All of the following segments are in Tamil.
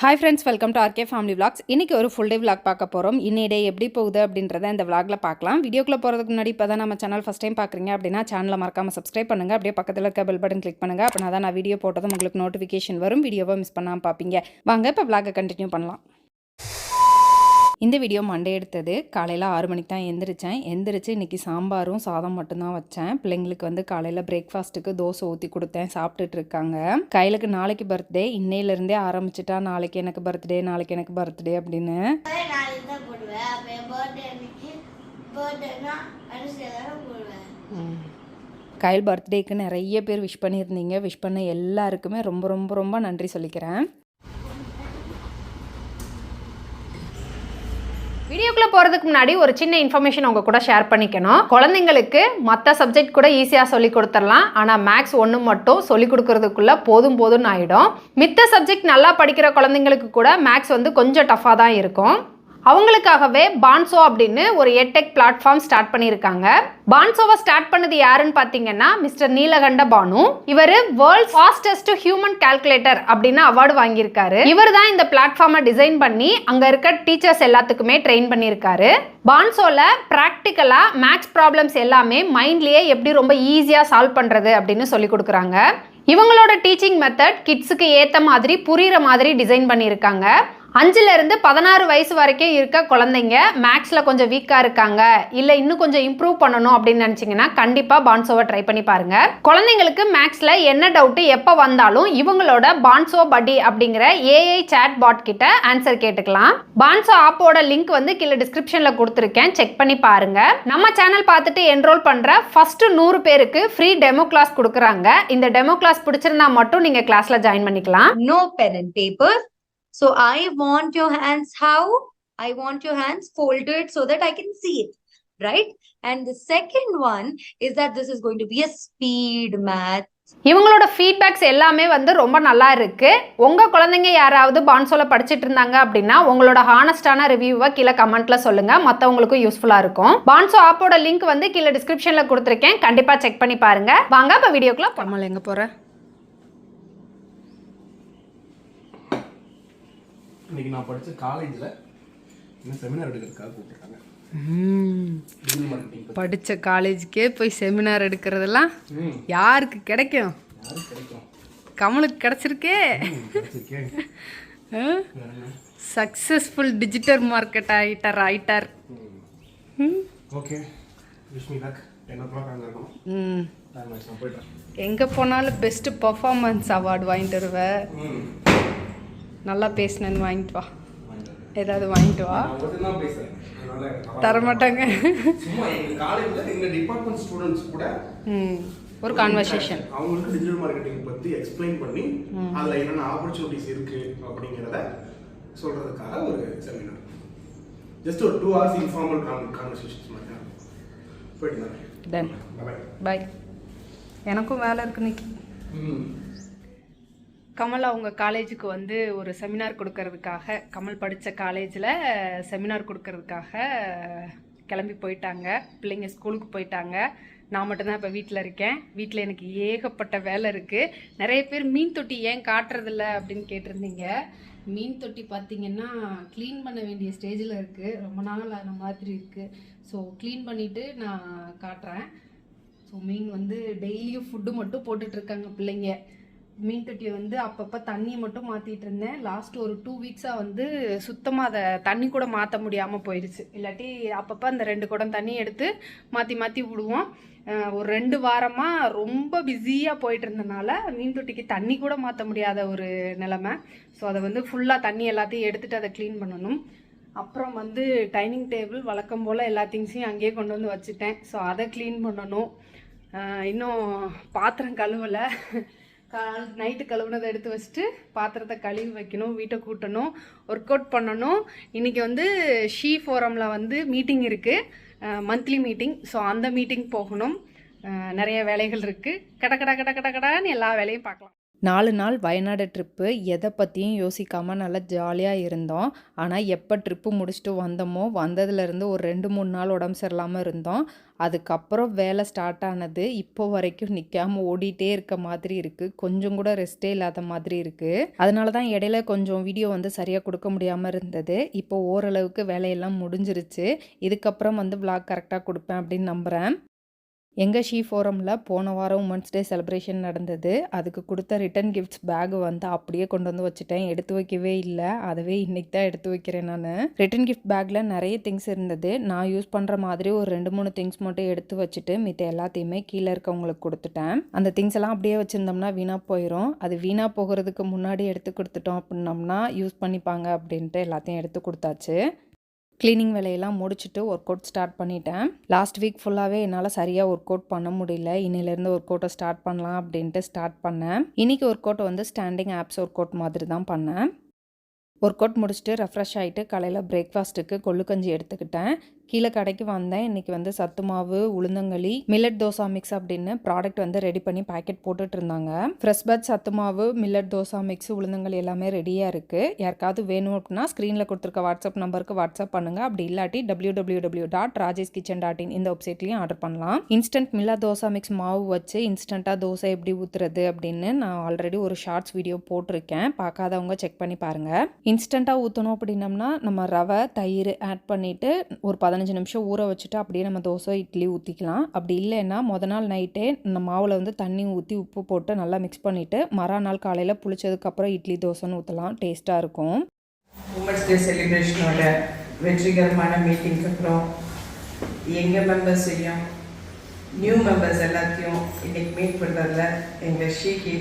Hi friends welcome to RK family vlogs இன்றைக்கி ஒரு ஃபுல் டே விளாக் பார்க்க போகிறோம் இன்னி டே எப்படி போகுது அப்படின்றத இந்த விளாகில் பார்க்கலாம். வீடியோக்குள்ளே போகிறதுக்கு முன்னாடி இப்போ தான் நம்ம சேனல் ஃபஸ்ட் டைம் பார்க்குறீங்க அப்படின்னா சேனலை மறக்காமல் சப்ஸ்கிரைப் பண்ணுங்கள் அப்படியே பக்கத்தில் இருக்க பெல் பட்டன் கிளிக் பண்ணுங்கள் அப்படின்னா தான் நான் வீடியோ போட்டதும் உங்களுக்கு நோட்டிஃபிகேஷன் வரும். வீடியோவை மிஸ் பண்ணாமல் பார்ப்பீங்க. வாங்க இப்போ விளாகை கண்டினியூ பண்ணலாம். இந்த வீடியோ மண்டே எடுத்தது. காலையில் ஆறு மணிக்கு தான் எந்திரிச்சேன். எந்திரிச்சு இன்றைக்கி சாம்பாரும் சாதம் மட்டும்தான் வச்சேன். பிள்ளைங்களுக்கு வந்து காலையில் பிரேக்ஃபாஸ்ட்டுக்கு தோசை ஊற்றி கொடுத்தேன். சாப்பிட்டுட்டு இருக்காங்க. கையிலுக்கு நாளைக்கு பர்த்டே இன்னையிலேருந்தே ஆரம்பிச்சிட்டா நாளைக்கு எனக்கு பர்த்டே நாளைக்கு எனக்கு பர்த்டே அப்படின்னு. கைல் பர்த்டேக்கு நிறைய பேர் விஷ் பண்ணியிருந்தீங்க. விஷ் பண்ண எல்லாருக்குமே ரொம்ப ரொம்ப ரொம்ப நன்றி சொல்லிக்கிறேன். வீடியோக்குள்ள போகிறதுக்கு முன்னாடி ஒரு சின்ன இன்ஃபர்மேஷன் உங்கள் கூட ஷேர் பண்ணிக்கணும். குழந்தைங்களுக்கு மற்ற சப்ஜெக்ட் கூட ஈஸியாக சொல்லி கொடுத்துடலாம். ஆனால் மேக்ஸ் ஒன்று மட்டும் சொல்லி கொடுக்கறதுக்குள்ள போதும் போதும்னு ஆகிடும் மித்த சப்ஜெக்ட் நல்லா படிக்கிற குழந்தைங்களுக்கு கூட மேக்ஸ் வந்து கொஞ்சம் டஃப்பாக தான் இருக்கும். அவங்களுக்காகவே பான்சோ அப்படின்னு ஒரு எட்டெக் பிளாட்ஃபார்ம் ஸ்டார்ட் பண்ணியிருக்காங்க. பான்சோவை ஸ்டார்ட் பண்ணது யாருன்னு பார்த்தீங்கன்னா மிஸ்டர் நீலகண்ட பானு. இவர் வேர்ல்ட் ஃபாஸ்டஸ்ட் ஹியூமன் கால்குலேட்டர் அப்படின்னு அவார்டு வாங்கியிருக்காரு. இவர் தான் இந்த பிளாட்ஃபார்மை டிசைன் பண்ணி அங்கே இருக்க டீச்சர்ஸ் எல்லாத்துக்குமே ட்ரெயின் பண்ணியிருக்காரு. பான்சோல ப்ராக்டிக்கலாக மேக்ஸ் ப்ராப்ளம்ஸ் எல்லாமே மைண்ட்லேயே எப்படி ரொம்ப ஈஸியாக சால்வ் பண்ணுறது அப்படின்னு சொல்லி கொடுக்குறாங்க. இவங்களோட டீச்சிங் மெத்தட் கிட்ஸுக்கு ஏற்ற மாதிரி புரிகிற மாதிரி டிசைன் பண்ணியிருக்காங்க. அஞ்சுலேருந்து பதினாறு வயசு வரைக்கும் இருக்க குழந்தைங்க மேக்ஸில் கொஞ்சம் வீக்காக இருக்காங்க. இல்லை இன்னும் கொஞ்சம் இம்ப்ரூவ் பண்ணணும் அப்படின்னு நினச்சிங்கன்னா கண்டிப்பாக பான்சோவை ட்ரை பண்ணி பாருங்கள் குழந்தைங்களுக்கு மேக்ஸில் என்ன டவுட்டு எப்போ வந்தாலும் இவங்களோட பான்சோ படி அப்படிங்கிற ஏஐ சேட் பாட் கிட்ட ஆன்சர் கேட்டுக்கலாம். பான்சோ ஆப்போட லிங்க் வந்து கீழே டிஸ்கிரிப்ஷனில் கொடுத்துருக்கேன். செக் பண்ணி பாருங்கள் நம்ம சேனல் பார்த்துட்டு என்ரோல் பண்ணுற ஃபஸ்ட்டு நூறு பேருக்கு ஃப்ரீ டெமோ கிளாஸ் கொடுக்குறாங்க. இந்த டெமோ கிளாஸ் பிடிச்சிருந்தா மட்டும் நீங்கள் கிளாஸில் ஜாயின் பண்ணிக்கலாம். No parent paper. So I want your hands how? I want your hands folded so that I can see it, right? And the second one is that this is going to be a speed math. இவங்களோட ஃபீட்பேக்ஸ் எல்லாமே வந்து ரொம்ப நல்லா இருக்கு உங்க குழந்தைங்க யாராவது பான்சோல படிச்சிட்டு இருந்தாங்க அப்படின்னா உங்களோட ஹானஸ்டான ரிவ்யூவை கீழே கமெண்ட்ல சொல்லுங்க மற்றவங்களுக்கும் யூஸ்ஃபுல்லா இருக்கும் பான்சோ ஆப்போட லிங்க் வந்து கீழே டிஸ்கிரிப்ஷன்ல கொடுத்துருக்கேன் கண்டிப்பா செக் பண்ணி பாருங்க வாங்க இப்போ வீடியோக்குள்ள. கமல் எங்கே போகிற இன்னைக்கு நான் படிச்ச காலேஜில் இன்னும் செமினார் எடுக்கிறதுக்காக பற்றி படித்த காலேஜுக்கே போய் செமினார் எடுக்கிறதெல்லாம் யாருக்கு கிடைக்கும்? கமலுக்கு கிடச்சிருக்கே. சக்ஸஸ்ஃபுல் டிஜிட்டல் மார்க்கெட் ஆகிட்டார் ஆயிட்டார் ஓகே. எங்கே போனாலும் பெஸ்ட்டு பர்ஃபார்மன்ஸ் அவார்டு வாங்கிட்டு வருவ. ம். நல்லா பேசினேன்னு வாங்கிட்டு வா. ஏதாவது வாங்கிட்டு வா. மட்டும் தரமாட்டாங்க ஒரு கான்வர்சேஷன் அவங்களுக்கு டிஜிட்டல் மார்க்கெட்டிங் பற்றி எக்ஸ்பிளைன் பண்ணி அதில் என்னென்ன ஆப்பர்ச்சுனிட்டிஸ் இருக்குது அப்படிங்கிறத சொல்கிறதுக்காக ஒரு செமினார் ஜஸ்ட் ஒரு டூ ஹவர்ஸ் இன்ஃபார்மல் கான்வர்சேஷன்ஸ் தான் போயிட்டு தான் பாய் பாய் எனக்கும் வேலை இருக்கு ம். கமல் அவங்க காலேஜுக்கு வந்து ஒரு செமினார் கொடுக்கறதுக்காக கமல் படித்த காலேஜில் செமினார் கொடுக்கறதுக்காக கிளம்பி போயிட்டாங்க. பிள்ளைங்க ஸ்கூலுக்கு போயிட்டாங்க. நான் மட்டும்தான் இப்போ வீட்டில் இருக்கேன். வீட்டில் எனக்கு ஏகப்பட்ட வேலை இருக்குது நிறைய பேர் மீன் தொட்டி ஏன் காட்டுறதில்ல அப்படின்னு கேட்டிருந்தீங்க. மீன் தொட்டி பார்த்திங்கன்னா க்ளீன் பண்ண வேண்டிய ஸ்டேஜில் இருக்குது ரொம்ப நாள் ஆன மாதிரி இருக்குது ஸோ க்ளீன் பண்ணிவிட்டு நான் காட்டுறேன். ஸோ மீன் வந்து டெய்லியும் ஃபுட்டு மட்டும் போட்டுட்ருக்காங்க பிள்ளைங்க. மீன் தொட்டியை வந்து அப்பப்போ தண்ணி மட்டும் மாற்றிட்டு இருந்தேன். லாஸ்ட் ஒரு டூ வீக்ஸாக வந்து சுத்தமாக அதை தண்ணி கூட மாற்ற முடியாமல் போயிடுச்சு இல்லாட்டி அப்பப்போ அந்த ரெண்டு குடம் தண்ணி எடுத்து மாற்றி மாற்றி விடுவோம். ஒரு ரெண்டு வாரமாக ரொம்ப பிஸியாக போயிட்டு இருந்தனால மீன் தொட்டிக்கு தண்ணி கூட மாற்ற முடியாத ஒரு நிலமை. ஸோ அதை வந்து ஃபுல்லாக தண்ணி எல்லாத்தையும் எடுத்துகிட்டு அதை க்ளீன் பண்ணணும். அப்புறம் வந்து டைனிங் டேபிள் வழக்கம் போல் எல்லா திங்ஸையும் அங்கேயே கொண்டு வந்து வச்சுட்டேன். ஸோ அதை க்ளீன் பண்ணணும். இன்னும் பாத்திரம் கழுவலை. கால் நைட்டு கழுவுனதை எடுத்து வச்சுட்டு பாத்திரத்தை கழுவி வைக்கணும் வீட்டை கூட்டணும் ஒர்க் அவுட் பண்ணணும். இன்றைக்கி வந்து ஷீ ஃபோரமில் வந்து மீட்டிங் இருக்குது மந்த்லி மீட்டிங் ஸோ அந்த மீட்டிங் போகணும். நிறைய வேலைகள் இருக்குது கட கட கட கட கடன்னு எல்லா வேலையும் பார்க்கலாம். நாலு நாள் வயநாடு ட்ரிப்பு எதை பற்றியும் யோசிக்காமல் நல்லா ஜாலியாக இருந்தோம். ஆனால் எப்போ ட்ரிப்பு முடிச்சுட்டு வந்தோமோ வந்ததுலேருந்து ஒரு ரெண்டு மூணு நாள் உடம்பு சரியில்லாமல் இருந்தோம். அதுக்கப்புறம் வேலை ஸ்டார்ட் ஆனது இப்போ வரைக்கும் நிற்காம ஓடிட்டே இருக்க மாதிரி இருக்குது கொஞ்சம் கூட ரெஸ்ட்டே இல்லாத மாதிரி இருக்குது அதனால தான் இடையில கொஞ்சம் வீடியோ வந்து சரியாக கொடுக்க முடியாமல் இருந்தது. இப்போ ஓரளவுக்கு வேலையெல்லாம் முடிஞ்சிருச்சு. இதுக்கப்புறம் வந்து விளாக் கரெக்டாக கொடுப்பேன் அப்படின்னு நம்புகிறேன் எங்கள் ஷீ ஃபோரமில் போன வாரம் உமன்ஸ் டே செலிப்ரேஷன் நடந்தது. அதுக்கு கொடுத்த ரிட்டன் கிஃப்ட்ஸ் பேக் வந்து அப்படியே கொண்டு வந்து வச்சுட்டேன். எடுத்து வைக்கவே இல்லை. அதவே இன்னைக்கு தான் எடுத்து வைக்கிறேன் நான். ரிட்டன் கிஃப்ட் பேக்கில் நிறைய திங்ஸ் இருந்தது. நான் யூஸ் பண்ணுற மாதிரி ஒரு ரெண்டு மூணு திங்ஸ் மட்டும் எடுத்து வச்சுட்டு மித்த எல்லாத்தையுமே கீழே இருக்கவங்களுக்கு கொடுத்துட்டேன். அந்த திங்ஸ் எல்லாம் அப்படியே வச்சுருந்தோம்னா வீணாக போயிடும் அது வீணாக போகிறதுக்கு முன்னாடி எடுத்து கொடுத்துட்டோம் அப்படின்னோம்னா யூஸ் பண்ணிப்பாங்க அப்படின்ட்டு எல்லாத்தையும் எடுத்து கொடுத்தாச்சு. க்ளீனிங் வேலையெல்லாம் முடிச்சுட்டு ஒர்க் அவுட் ஸ்டார்ட் பண்ணிட்டேன். லாஸ்ட் வீக் ஃபுல்லாகவே என்னால் சரியாக ஒர்க் அவுட் பண்ண முடியல. இன்னிலேருந்து ஒர்க் அவுட்டை ஸ்டார்ட் பண்ணலாம் அப்படின்ட்டு ஸ்டார்ட் பண்ணேன். இன்றைக்கி ஒர்க் அவுட் வந்து ஸ்டாண்டிங் ஆப்ஸ் ஒர்க் அவுட் மாதிரி தான் பண்ணேன். ஒர்க் அவுட் முடிச்சுட்டு ரெஃப்ரெஷ் ஆகிட்டு காலையில் பிரேக்ஃபாஸ்ட்டுக்கு கொள்ளுக்கஞ்சி எடுத்துக்கிட்டேன். கீழே கடைக்கு வந்தேன். இன்றைக்கி வந்து சத்து மாவு உளுந்தங்களி மில்லட் தோசா மிக்ஸ் அப்படின்னு ப்ராடக்ட் வந்து ரெடி பண்ணி பாக்கெட் போட்டுட்டு இருந்தாங்க. ஃப்ரெஷ் பட் சத்து மாவு மில்லட் தோசா மிக்ஸ் உளுந்தங்களி எல்லாமே ரெடியாக இருக்குது யாருக்காவது வேணும் அப்படின்னா ஸ்க்ரீனில் கொடுத்துருக்க வாட்ஸ்அப் நம்பருக்கு வாட்ஸ்அப் பண்ணுங்கள் அப்படி இல்லாட்டி W W W dot Rajesh kitchen dot in இந்த வெப்சைட்லையும் ஆர்டர் பண்ணலாம். இன்ஸ்டன்ட் மில்லா தோசா மிக்ஸ் மாவு வச்சு இன்ஸ்டண்ட்டாக தோசை எப்படி ஊற்றுறது அப்படின்னு நான் ஆல்ரெடி ஒரு ஷார்ட்ஸ் வீடியோ போட்டிருக்கேன். பார்க்காதவங்க செக் பண்ணி பாருங்கள் இன்ஸ்டண்ட்டாக ஊற்றணும் அப்படின்னம்னா நம்ம ரவை தயிர் ஆட் பண்ணிவிட்டு ஒரு பதினஞ்சு பதினஞ்சு நிமிஷம் ஊற வச்சுட்டு அப்படியே நம்ம தோசை இட்லி ஊற்றிக்கலாம் அப்படி இல்லைன்னா முத நாள் நைட்டே நம்ம மாவில் வந்து தண்ணி ஊற்றி உப்பு போட்டு நல்லா மிக்ஸ் பண்ணிவிட்டு மறுநாள் காலையில் புளிச்சதுக்கப்புறம் இட்லி தோசைன்னு ஊற்றலாம் டேஸ்ட்டாக இருக்கும். உமன்ஸ் டே செலிப்ரேஷனோட வெற்றிகரமான மீட்டிங்க்கு அப்புறம் எங்கள் மெம்பர்ஸையும் நியூ மெம்பர்ஸ் எல்லாத்தையும் இன்னைக்கு மீட் பண்ணுறதுல எங்கள் ஷீக்கு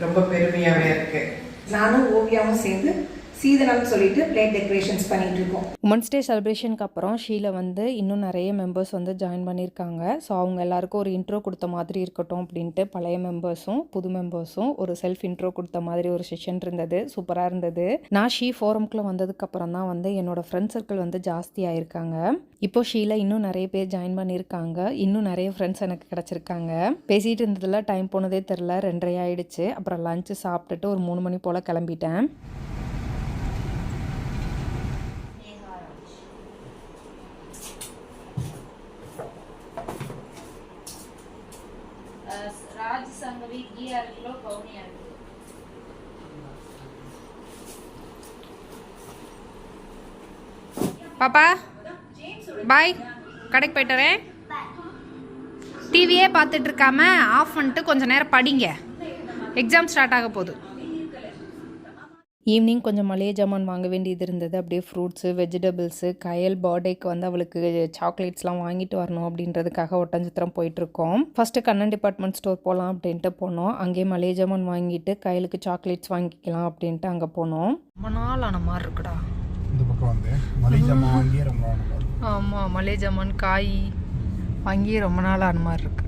ரொம்ப பெருமையாகவே இருக்குது நானும் ஓவியாவும் சேர்ந்து சீதனம்னு சொல்லிட்டு பிளேட் டெக்கரேஷன்ஸ் பண்ணிட்டு இருக்கோம். உமன்ஸ் டே செலிப்ரேஷனுக்கு அப்புறம் ஷீல வந்து இன்னும் நிறைய மெம்பர்ஸ் வந்து ஜாயின் பண்ணியிருக்காங்க. ஸோ அவங்க எல்லாருக்கும் ஒரு இன்ட்ரோ கொடுத்த மாதிரி இருக்கட்டும் அப்படின்ட்டு பழைய மெம்பர்ஸும் புது மெம்பர்ஸும் ஒரு செல்ஃப் இன்ட்ரோ கொடுத்த மாதிரி ஒரு செஷன் இருந்தது. சூப்பராக இருந்தது. நான் ஷீ ஃபோரம்குள்ளே வந்ததுக்கு அப்புறம் தான் வந்து என்னோட ஃப்ரெண்ட் சர்க்கிள் வந்து ஜாஸ்தி ஆயிருக்காங்க. இப்போ ஷீல இன்னும் நிறைய பேர் ஜாயின் பண்ணியிருக்காங்க. இன்னும் நிறைய ஃப்ரெண்ட்ஸ் எனக்கு கிடச்சிருக்காங்க. பேசிகிட்டு இருந்ததில் டைம் போனதே தெரில ரெண்டரை ஆயிடுச்சு. அப்புறம் லஞ்சு சாப்பிட்டுட்டு ஒரு மூணு மணி போல் கிளம்பிட்டேன். ராஜ் சங்கவி கீ அரை கிலோ கவுனி அரை கிலோ பாப்பா பாய். கடைக்கு போயிட்டுறேன் டிவியே பார்த்துட்டு இருக்காம ஆஃப் பண்ணிட்டு கொஞ்சம் நேரம் படிங்க. எக்ஸாம் ஸ்டார்ட் ஆக போகுது. ஈவினிங் கொஞ்சம் மளிகை ஜாமான் வாங்க வேண்டியது இருந்தது. அப்படியே ஃப்ரூட்ஸு வெஜிடபிள்ஸு கயல் பர்த்டேக்கு வந்து அவளுக்கு சாக்லேட்ஸ்லாம் வாங்கிட்டு வரணும் அப்படின்றதுக்காக ஒட்டஞ்சத்திரம் போயிட்டுருக்கோம் ஃபஸ்ட்டு கண்ணன் டிபார்ட்மெண்ட் ஸ்டோர் போகலாம் அப்படின்ட்டு போனோம். அங்கேயே மளிகை ஜாமான் வாங்கிட்டு கையலுக்கு சாக்லேட்ஸ் வாங்கிக்கலாம் அப்படின்ட்டு அங்கே போனோம். ரொம்ப நாள் ஆன மாதிரி இருக்குடா. இந்த பக்கம் வந்து மளிகை ஜாமான் வாங்கி ரொம்ப. ஆமாம் மளிகை ஜாமான் காய் வாங்கி ரொம்ப நாள் ஆன மாதிரி இருக்கு.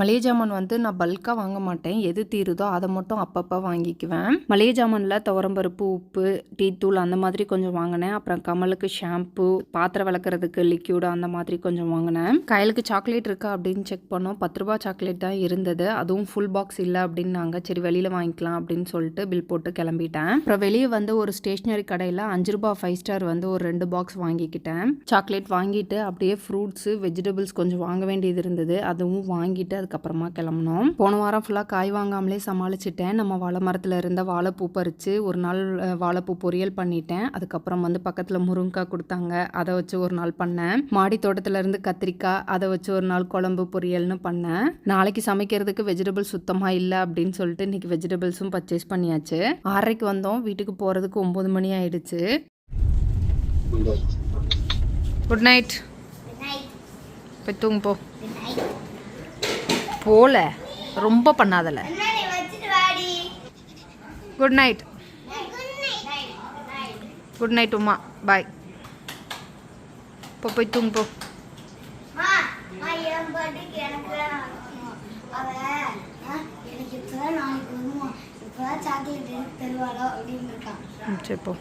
மளிகை ஜாமான் வந்து நான் பல்காக வாங்க மாட்டேன். எது தீருதோ அதை மட்டும் அப்பப்போ வாங்கிக்குவேன். மளிகை ஜாமானில் துவரம்பருப்பு உப்பு டீ தூள் அந்த மாதிரி கொஞ்சம் வாங்கினேன். அப்புறம் கமலுக்கு ஷாம்பு பாத்திரம் விளக்குறதுக்கு லிக்யூடு அந்த மாதிரி கொஞ்சம் வாங்கினேன். கையலுக்கு சாக்லேட் இருக்கா அப்படின்னு செக் பண்ணோம். பத்து ரூபா சாக்லேட் தான் இருந்தது. அதுவும் ஃபுல் பாக்ஸ் இல்லை அப்படின்னாங்க. சரி வெளியில் வாங்கிக்கலாம் அப்படின்னு சொல்லிட்டு பில் போட்டு கிளம்பிட்டேன். அப்புறம் வெளியே வந்து ஒரு ஸ்டேஷ்னரி கடையில் அஞ்சு ரூபா ஃபைவ் ஸ்டார் வந்து ஒரு ரெண்டு பாக்ஸ் வாங்கிக்கிட்டேன். சாக்லேட் வாங்கிட்டு அப்படியே ஃப்ரூட்ஸு வெஜிடபிள்ஸ் கொஞ்சம் வாங்க வேண்டியது இருந்தது. அதுவும் வாங்கி வாங்கிட்டு அதுக்கப்புறமா கிளம்புனோம். போன வாரம் ஃபுல்லாக காய் வாங்காமலே சமாளிச்சிட்டேன். நம்ம வாழை மரத்தில் இருந்த வாழைப்பூ பறித்து ஒரு நாள் வாழைப்பூ பொரியல் பண்ணிட்டேன். அதுக்கப்புறம் வந்து பக்கத்தில் முருங்கைக்காய் கொடுத்தாங்க. அதை வச்சு ஒரு நாள் பண்ணேன். மாடி தோட்டத்துல இருந்து கத்திரிக்காய் அதை வச்சு ஒரு நாள் குழம்பு பொரியல்னு பண்ணேன். நாளைக்கு சமைக்கிறதுக்கு வெஜிடபிள் சுத்தமாக இல்லை அப்படின்னு சொல்லிட்டு இன்னைக்கு வெஜிடபிள்ஸும் பர்ச்சேஸ் பண்ணியாச்சு. ஆறரைக்கு வந்தோம். வீட்டுக்கு போகிறதுக்கு ஒம்பது மணி ஆயிடுச்சு. Good night. போய் தூங்கு போ. போல ரொம்ப பண்ணாதல. Good night good night Uma. Bye இப்போ போய் தூங்கு போ. சரி போ என் birthday-க்கு எனக்கு தான் வாங்கணும். அவ, ஆ, எனக்கு இப்பதான் நாளைக்கு வருமா இப்பதான் சாக்லேட் எனக்கு தருவாளோ அப்படின்னு இருக்கான் ம், சரி போ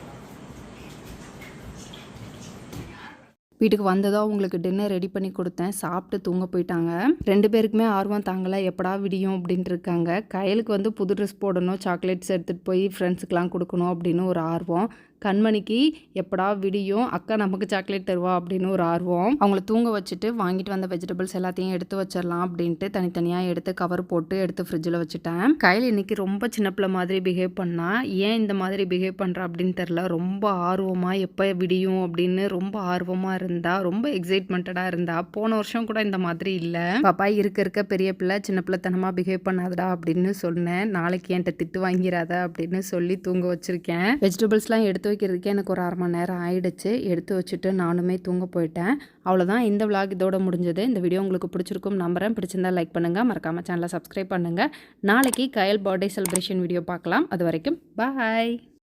வீட்டுக்கு வந்ததும் அவங்களுக்கு டின்னர் ரெடி பண்ணி கொடுத்தேன். சாப்பிட்டு தூங்க போயிட்டாங்க. ரெண்டு பேருக்குமே ஆர்வம் தாங்கலை. எப்படா விடியும் அப்படின்ட்டு இருக்காங்க கையலுக்கு வந்து புது ட்ரெஸ் போடணும் சாக்லேட்ஸ் எடுத்துகிட்டு போய் ஃப்ரெண்ட்ஸுக்கெலாம் கொடுக்கணும் அப்படின்னு ஒரு ஆர்வம். கண்மணிக்கு எப்படா விடியும்? அக்கா நமக்கு சாக்லேட் தருவா? அப்படின்னு ஒரு ஆர்வம். அவங்கள தூங்க வச்சுட்டு வாங்கிட்டு வந்த வெஜிடபிள்ஸ் எல்லாத்தையும் எடுத்து வச்சிடலாம் அப்படின்ட்டு தனித்தனியாக எடுத்து கவர் போட்டு எடுத்து ஃப்ரிட்ஜில் வச்சுட்டேன். கையில் இன்னைக்கு ரொம்ப சின்ன பிள்ளை மாதிரி பிஹேவ் பண்ணா. ஏன் இந்த மாதிரி பிஹேவ் பண்ணுறா அப்படின்னு தெரில ரொம்ப ஆர்வமாக எப்போ விடியும் அப்படின்னு ரொம்ப ஆர்வமாக இருந்தா ரொம்ப எக்ஸைட்மெண்ட்டடாக இருந்தா போன வருஷம் கூட இந்த மாதிரி இல்லை. பாப்பா இருக்க இருக்க பெரிய பிள்ளை சின்ன பிள்ளைத்தனமாக பிஹேவ் பண்ணாதடா அப்படின்னு சொன்னேன். நாளைக்கு என்கிட்ட திட்டு வாங்கிறாத அப்படின்னு சொல்லி தூங்க வச்சுருக்கேன். வெஜிடபிள்ஸ்லாம் எடுத்து வைக்கிறதுக்கே எனக்கு ஒரு அரை மணி நேரம் ஆயிடுச்சு. எடுத்து வச்சுட்டு நானுமே தூங்க போயிட்டேன். அவ்வளோதான் இந்த விளாக் இதோட முடிஞ்சது. இந்த வீடியோ உங்களுக்கு பிடிச்சிருக்கும் நம்புறேன். பிடிச்சிருந்தா லைக் பண்ணுங்கள் மறக்காமல் சேனலை சப்ஸ்கிரைப் பண்ணுங்கள் நாளைக்கு கயல் பர்த்டே செலிப்ரேஷன் வீடியோ பார்க்கலாம். அது வரைக்கும் பாய்